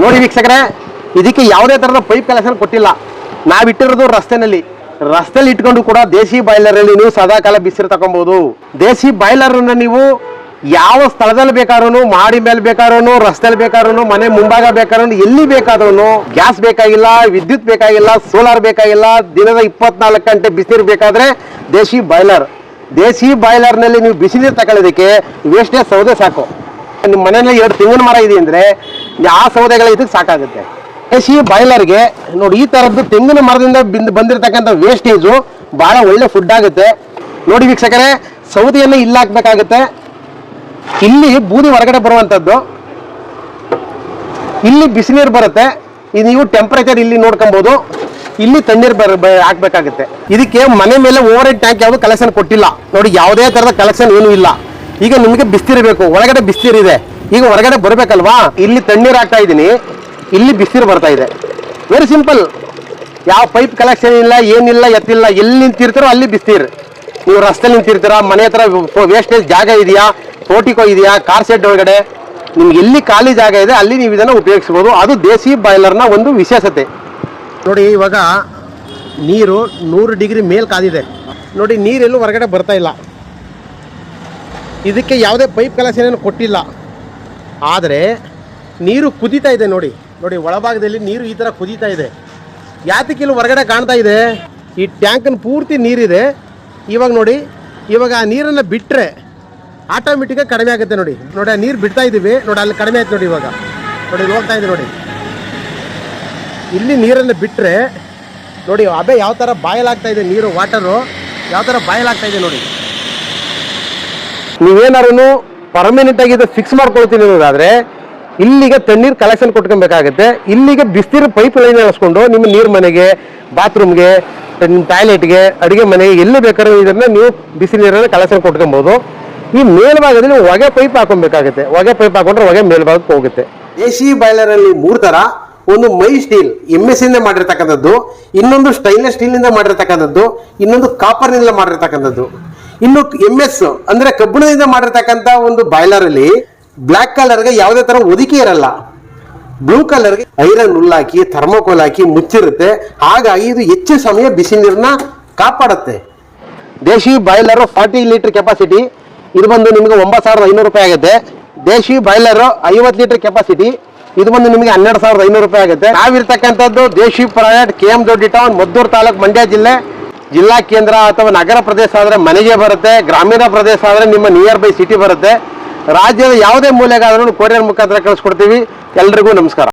ನೋಡಿ ವೀಕ್ಷಕರೇ, ಇದಕ್ಕೆ ಯಾವುದೇ ಥರದ ಪೈಪ್ ಕಲೆಕ್ಷನ್ ಕೊಟ್ಟಿಲ್ಲ. ನಾವಿಟ್ಟಿರೋದು ರಸ್ತೆನಲ್ಲಿ. ರಸ್ತೆಲಿ ಇಟ್ಕೊಂಡು ಕೂಡ ದೇಸಿ ಬಾಯ್ಲರಲ್ಲಿ ನೀವು ಸದಾಕಾಲ ಬಿಸಿರು ತಗೊಬೋದು. ದೇಸಿ ಬಾಯ್ಲರನ್ನು ನೀವು ಯಾವ ಸ್ಥಳದಲ್ಲಿ ಬೇಕಾದ್ರೂ ಮಾಡಿ ಮೇಲೆ ಬೇಕಾದ್ರೂ ರಸ್ತೆಲಿ ಬೇಕಾದ್ರೂ ಮನೆ ಮುಂಭಾಗ ಬೇಕಾದ್ರೂ ಎಲ್ಲಿ ಬೇಕಾದ್ರೂ ಗ್ಯಾಸ್ ಬೇಕಾಗಿಲ್ಲ, ವಿದ್ಯುತ್ ಬೇಕಾಗಿಲ್ಲ ಸೋಲಾರ್ ಬೇಕಾಗಿಲ್ಲ, ದಿನದ ಇಪ್ಪತ್ನಾಲ್ಕು ಗಂಟೆ ಬಿಸಿನೀರು ಬೇಕಾದ್ರೆ ದೇಸಿ ಬಾಯ್ಲರ್. ದೇಸಿ ಬಾಯ್ಲರ್ನಲ್ಲಿ ನೀವು ಬಿಸಿನೀರು ತಗೊಳ್ಳೋದಕ್ಕೆ ವೇಸ್ಟೇಜ್ ಸೌದೆ ಸಾಕು. ನಿಮ್ಮ ಮನೆಯಲ್ಲಿ ಎರಡು ತೆಂಗಿನ ಮರ ಇದೆ ಅಂದ್ರೆ ಆ ಸೌದೆಗಳ ಇದಕ್ಕೆ ಸಾಕಾಗುತ್ತೆ. ದೇಸಿ ಬಾಯ್ಲರ್ಗೆ ನೋಡಿ, ಈ ತರದ್ದು ತೆಂಗಿನ ಮರದಿಂದ ಬಿಂದು ಬಂದಿರತಕ್ಕಂಥ ವೇಸ್ಟೇಜು ಬಹಳ ಒಳ್ಳೆ ಫುಡ್ ಆಗುತ್ತೆ. ನೋಡಿ ವೀಕ್ಷಕರೇ, ಸೌದೆಯನ್ನು ಇಲ್ಲಿ ಹಾಕ್ಬೇಕಾಗುತ್ತೆ. ಇಲ್ಲಿ ಬೂದಿ ಹೊರಗಡೆ ಬರುವಂಥದ್ದು. ಇಲ್ಲಿ ಬಿಸಿನೀರು ಬರುತ್ತೆ. ಇದು ನೀವು ಟೆಂಪರೇಚರ್ ಇಲ್ಲಿ ನೋಡ್ಕೊಬೋದು. ಇಲ್ಲಿ ತಣ್ಣೀರು ಬರ ಹಾಕ್ಬೇಕಾಗುತ್ತೆ. ಇದಕ್ಕೆ ಮನೆ ಮೇಲೆ ಓವರ್ ಹೆಡ್ ಟ್ಯಾಂಕ್ ಯಾವುದು ಕಲೆಕ್ಷನ್ ಕೊಟ್ಟಿಲ್ಲ. ನೋಡಿ, ಯಾವುದೇ ಥರದ ಕಲೆಕ್ಷನ್ ಏನೂ ಇಲ್ಲ. ಈಗ ನಿಮಗೆ ಬಿಸ್ತೀರು ಬೇಕು. ಒಳಗಡೆ ಬಿಸ್ತೀರು ಇದೆ. ಈಗ ಹೊರಗಡೆ ಬರಬೇಕಲ್ವಾ? ಇಲ್ಲಿ ತಣ್ಣೀರು ಹಾಕ್ತಾ ಇದ್ದೀನಿ. ಇಲ್ಲಿ ಬಿಸಿರು ಬರ್ತಾ ಇದೆ. ವೆರಿ ಸಿಂಪಲ್ ಯಾವ ಪೈಪ್ ಕಲೆಕ್ಷನ್ ಇಲ್ಲ, ಏನಿಲ್ಲ, ಎತ್ತಿಲ್ಲ, ಎಲ್ಲಿ ನಿಂತಿರ್ತಾರೋ ಅಲ್ಲಿ ಬಿಸಿರು ನೀವು ರಸ್ತೆ ನಿಂತಿರ್ತೀರಾ, ಮನೆ ಹತ್ರ ವೇಸ್ಟೇಜ್ ಜಾಗ ಇದೆಯಾ, ತೋಟಿಕೋ ಇದೆಯಾ ಕಾರ್ ಸೆಡ್ ಒಳಗಡೆ? ನಿಮ್ಗೆ ಎಲ್ಲಿ ಖಾಲಿ ಜಾಗ ಇದೆ, ಅಲ್ಲಿ ನೀವು ಇದನ್ನು ಉಪಯೋಗಿಸ್ಬೋದು. ಅದು ದೇಸಿ ಬಾಯ್ಲರ್ನ ಒಂದು ವಿಶೇಷತೆ. ನೋಡಿ, ಇವಾಗ ನೀರು ನೂರು ಡಿಗ್ರಿ ಮೇಲ್ ಕಾದಿದೆ. ನೋಡಿ, ನೀರೆಲ್ಲೂ ಹೊರಗಡೆ ಬರ್ತಾ ಇಲ್ಲ. ಇದಕ್ಕೆ ಯಾವುದೇ ಪೈಪ್ ಕಲೆಕ್ಷನ್ ಏನು ಕೊಟ್ಟಿಲ್ಲ. ಆದರೆ ನೀರು ಕುದೀತಾ ಇದೆ ನೋಡಿ. ನೋಡಿ, ಒಳಭಾಗದಲ್ಲಿ ನೀರು ಈ ಥರ ಕುದೀತಾ ಇದೆ. ಯಾತಕ್ಕೆ ಇಲ್ಲಿ ಹೊರಗಡೆ ಕಾಣ್ತಾ ಇದೆ? ಈ ಟ್ಯಾಂಕನ್ ಪೂರ್ತಿ ನೀರಿದೆ. ಇವಾಗ ನೋಡಿ, ಇವಾಗ ಆ ನೀರನ್ನು ಬಿಟ್ಟರೆ ಆಟೋಮೆಟಿಕ್ಕಾಗಿ ಕಡಿಮೆ ಆಗುತ್ತೆ ನೋಡಿ. ನೋಡಿ, ಆ ನೀರು ಬಿಡ್ತಾ ಇದ್ದೀವಿ. ನೋಡಿ, ಅಲ್ಲಿ ಕಡಿಮೆ ಆಯ್ತು ನೋಡಿ ಇವಾಗ. ನೋಡಿ ಹೋಗ್ತಾ ಇದೆ ನೋಡಿ. ಇಲ್ಲಿ ನೀರನ್ನು ಬಿಟ್ಟರೆ ನೋಡಿ, ಅಬೆ ಯಾವ ಥರ ಬಾಯಲಾಗ್ತಾ ಇದೆ ನೀರು, ವಾಟರು. ಯಾವ ಥರ ಬಾಯಲಾಗ್ತಾ ಇದೆ ನೋಡಿ. ನೀವೇನಾದ್ರು ಪರ್ಮನೆಂಟ್ ಆಗಿ ಇದು ಫಿಕ್ಸ್ ಮಾಡ್ಕೊಳ್ತೀನಿ ಅನ್ನೋದಾದ್ರೆ, ಇಲ್ಲಿಗೆ ತಣ್ಣೀರು ಕಲೆಕ್ಷನ್ ಕೊಟ್ಕೊಬೇಕಾಗುತ್ತೆ. ಇಲ್ಲಿಗೆ ಬಿಸ್ನೀರು ಪೈಪ್ ಲೈನ್ ಎಳ್ಸ್ಕೊಂಡು ನಿಮ್ಮ ನೀರು ಮನೆಗೆ ಬಾತ್ರೂಮ್ಗೆ ನಿಮ್ಮ ಟಾಯ್ಲೆಟ್ಗೆ ಅಡುಗೆ ಮನೆಗೆ ಎಲ್ಲಿ ಬೇಕಾದ್ರೂ ಇದನ್ನ ನೀವು ಬಿಸಿ ನೀರನ್ನ ಕಲೆಕ್ಷನ್ ಕೊಟ್ಕೊಬೋದು. ಈ ಮೇಲ್ಭಾಗದಲ್ಲಿ ಹೊಗೆ ಪೈಪ್ ಹಾಕೊಬೇಕಾಗುತ್ತೆ. ಹೊಗೆ ಪೈಪ್ ಹಾಕೊಂಡ್ರೆ ಹೊಗೆ ಮೇಲ್ಭಾಗಕ್ಕೆ ಹೋಗುತ್ತೆ. ಎಸಿ ಬಾಯ್ಲರ್ ಅಲ್ಲಿ ಮೂರು ತರ. ಒಂದು ಮೈ ಸ್ಟೀಲ್ ಎಂ ಎಸ್ ಇಂದ ಮಾಡಿರ್ತಕ್ಕಂಥದ್ದು. ಇನ್ನೊಂದು ಸ್ಟೈನ್ಲೆಸ್ ಸ್ಟೀಲ್ ಇಂದ ಮಾಡಿರ್ತಕ್ಕಂಥದ್ದು. ಇನ್ನೊಂದು ಕಾಪರ್ನಿಂದ ಮಾಡಿರ್ತಕ್ಕಂಥದ್ದು. ಇನ್ನು ಎಂ ಎಸ್ ಅಂದ್ರೆ ಕಬ್ಬಿಣದಿಂದ ಮಾಡಿರ್ತಕ್ಕಂಥ ಒಂದು ಬಾಯ್ಲರ್ ಅಲ್ಲಿ ಬ್ಲಾಕ್ ಕಲರ್ಗೆ ಯಾವುದೇ ತರ ಒದಿಕೆ ಇರಲ್ಲ. ಬ್ಲೂ ಕಲರ್ಗೆ ಐರನ್ ಹುಲ್ಲಾಕಿ ಥರ್ಮೋಕೋಲ್ ಹಾಕಿ ಮುಚ್ಚಿರುತ್ತೆ. ಹಾಗಾಗಿ ಇದು ಹೆಚ್ಚು ಸಮಯ ಬಿಸಿ ನೀರನ್ನ ಕಾಪಾಡುತ್ತೆ. ದೇಶಿ ಬಾಯ್ಲರ್ ಫಾರ್ಟಿ ಲೀಟರ್ ಕೆಪಾಸಿಟಿ ಇದು ಬಂದು ನಿಮಗೆ ಒಂಬತ್ತು ಸಾವಿರದ ಐನೂರು ರೂಪಾಯಿ ಆಗುತ್ತೆ. ದೇಶಿ ಬಾಯ್ಲರ್ ಐವತ್ತು ಲೀಟರ್ ಕೆಪಾಸಿಟಿ ಇದು ಬಂದು ನಿಮಗೆ ಹನ್ನೆರಡು ಸಾವಿರದ ಐನೂರು ರೂಪಾಯಿ ಆಗುತ್ತೆ. ನಾವಿರ್ತಕ್ಕಂಥದ್ದು ದೇಶಿ product K M Doddi town Maddur taluk Mandya ಜಿಲ್ಲೆ. ಜಿಲ್ಲಾ ಕೇಂದ್ರ ಅಥವಾ ನಗರ ಪ್ರದೇಶ ಆದರೆ ಮನೆಗೆ ಬರುತ್ತೆ, ಗ್ರಾಮೀಣ ಪ್ರದೇಶ ಆದರೆ ನಿಮ್ಮ ನಿಯರ್ ಬೈ ಸಿಟಿ ಬರುತ್ತೆ. ರಾಜ್ಯದ ಯಾವುದೇ ಮೂಲೆಗಾದ್ರೂ ಕೊರಿಯರ್ ಮುಖಾಂತರ ಕಳಿಸ್ಕೊಡ್ತೀವಿ. ಎಲ್ರಿಗೂ ನಮಸ್ಕಾರ.